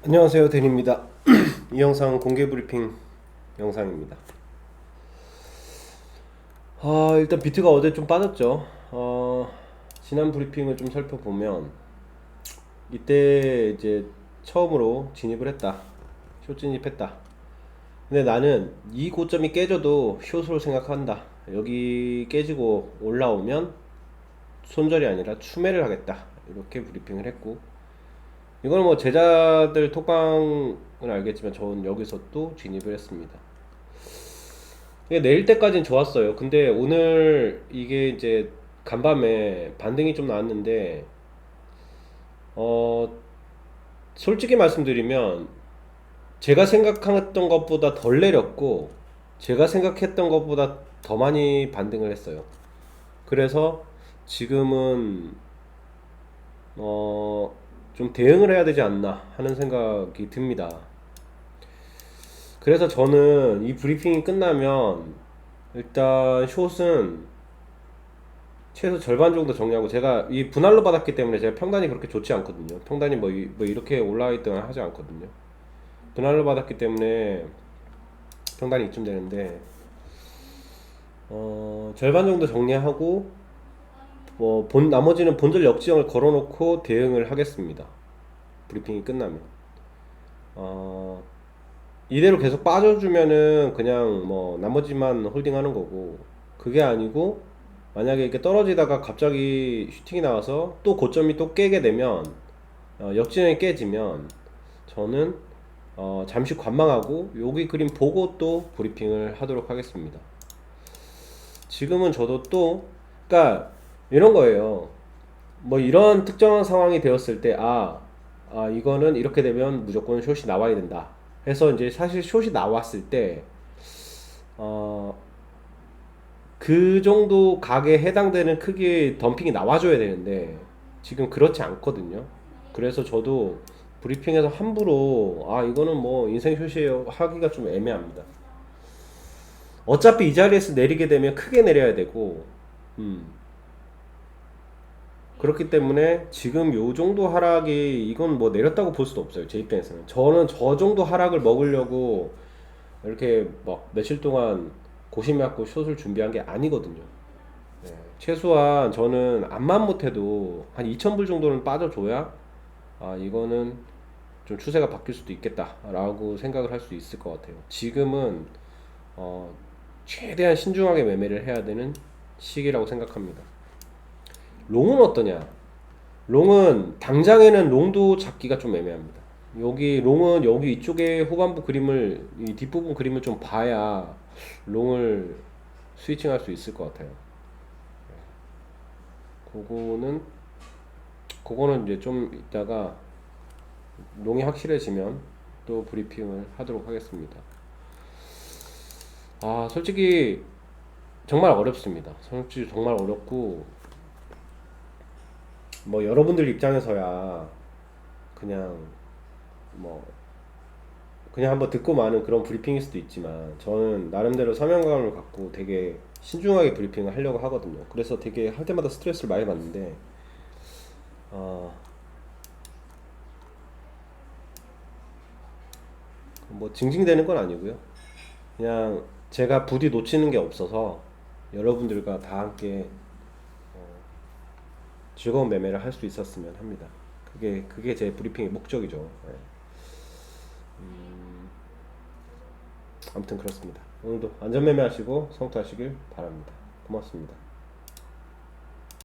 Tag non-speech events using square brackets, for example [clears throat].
안녕하세요 데니입니다. [clears throat] 이 영상 공개 브리핑 영상입니다. 아 일단 비트가 어제 좀 빠졌죠. 어, 지난 브리핑을 좀 살펴보면 이때 이제 처음으로 진입을 했다. 숏 진입했다. 근데 나는 이 고점이 깨져도 숏으로 생각한다. 여기 깨지고 올라오면 손절이 아니라 추매를 하겠다. 이렇게 브리핑을 했고 이거는 뭐 제자들 톡방은 알겠지만 저는 여기서 또 진입을 했습니다. 이게 내릴 때까지는 좋았어요. 근데 오늘 이게 이제 간밤에 반등이 좀 나왔는데 어 솔직히 말씀드리면 제가 생각했던 것보다 덜 내렸고 제가 생각했던 것보다 더 많이 반등을 했어요. 그래서 지금은 어, 좀 대응을 해야 되지 않나 하는 생각이 듭니다. 그래서 저는 이 브리핑이 끝나면 일단 숏은 최소 절반 정도 정리하고 제가 이 분할로 받았기 때문에 제가 평단이 그렇게 좋지 않거든요. 평단이 뭐, 이- 뭐 이렇게 올라와 있거나 하지 않거든요. 분할로 받았기 때문에 평단이 이쯤 되는데 어, 절반 정도 정리하고 뭐 본 나머지는 본절 역지형을 걸어놓고 대응을 하겠습니다. 브리핑이 끝나면 어, 이대로 계속 빠져주면은 그냥 뭐 나머지만 홀딩하는 거고 그게 아니고 만약에 이렇게 떨어지다가 갑자기 슈팅이 나와서 또 고점이 또 깨게 되면 어, 역지형이 깨지면 저는 어, 잠시 관망하고 여기 그림 보고 또 브리핑을 하도록 하겠습니다. 지금은 저도 또 그러니까 이런 거예요. 뭐 이런 특정한 상황이 되었을 때, 아, 아, 이거는 이렇게 되면 무조건 숏이 나와야 된다. 해서 이제 사실 숏이 나왔을 때, 어, 그 정도 각에 해당되는 크기의 덤핑이 나와줘야 되는데, 지금 그렇지 않거든요. 그래서 저도 브리핑에서 함부로, 아, 이거는 뭐 인생 숏이에요. 하기가 좀 애매합니다. 어차피 이 자리에서 내리게 되면 크게 내려야 되고, 음. 그렇기 때문에 지금 요 정도 하락이 이건 뭐 내렸다고 볼 수도 없어요. 제 입장에서는. 저는 저 정도 하락을 먹으려고 이렇게 막 며칠 동안 고심해갖고 숏을 준비한 게 아니거든요. 네, 최소한 저는 암만 못해도 한 2,000불 정도는 빠져줘야 아 이거는 좀 추세가 바뀔 수도 있겠다라고 생각을 할 수 있을 것 같아요. 지금은 어, 최대한 신중하게 매매를 해야 되는 시기라고 생각합니다. 롱은 어떠냐? 롱은 당장에는 롱도 잡기가 좀 애매합니다. 여기 롱은 여기 이쪽에 후반부 그림을 이 뒷부분 그림을 좀 봐야 롱을 스위칭할 수 있을 것 같아요. 그거는 그거는 이제 좀 이따가 롱이 확실해지면 또 브리핑을 하도록 하겠습니다. 아 솔직히 정말 어렵습니다. 솔직히 정말 어렵고 뭐 여러분들 입장에서야 그냥 뭐 그냥 한번 듣고 마는 그런 브리핑일 수도 있지만 저는 나름대로 사명감을 갖고 되게 신중하게 브리핑을 하려고 하거든요. 그래서 되게 할 때마다 스트레스를 많이 받는데 어, 뭐 징징대는 건 아니고요. 그냥 제가 부디 놓치는 게 없어서 여러분들과 다 함께 어, 즐거운 매매를 할 수 있었으면 합니다. 그게 그게 제 브리핑의 목적이죠. 예. 음, 아무튼 그렇습니다. 오늘도 안전 매매하시고 성투하시길 바랍니다. 고맙습니다.